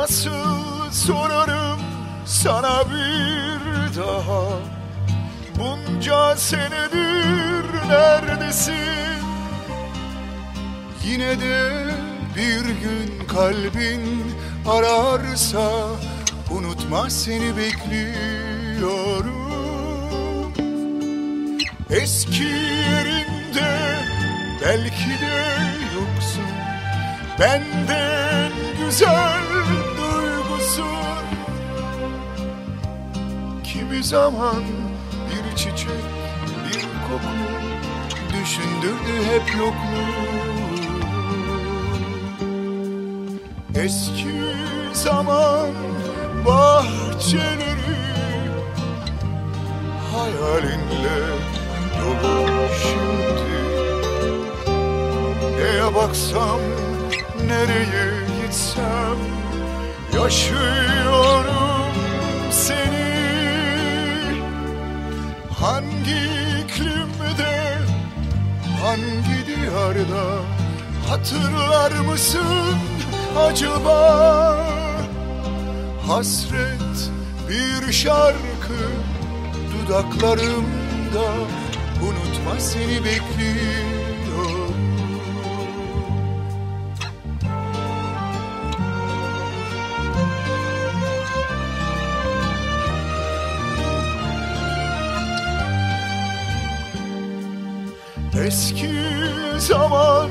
Nasıl sorarım sana bir daha? Bunca senedir neredesin? Yine de bir gün kalbin ararsa Unutma seni bekliyorum. Eski yerinde belki de yoksun. Benden güzel zaman bir çiçek, bir koku Düşündürdü hep yokluğu. Eski zaman bahçeleri Hayalinle dolu şimdi. Neye baksam, nereye gitsem Yaşıyorum iklimde, hangi diyarda Hatırlar mısın acaba? Hasret bir şarkı dudaklarımda Unutma seni bekliyor Eski zaman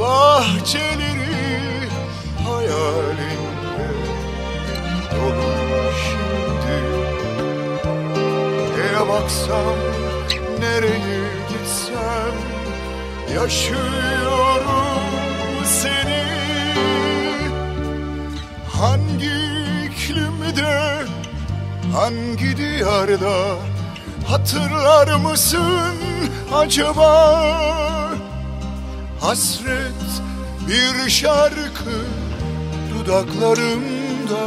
bahçeleri hayalimde dolu şimdi. Neye baksam, nereye gitsem Yaşıyorum seni. Hangi iklimde, hangi diyarda Hatırlar mısın acaba? Hasret bir şarkı dudaklarımda.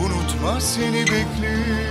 Unutma seni bekliyor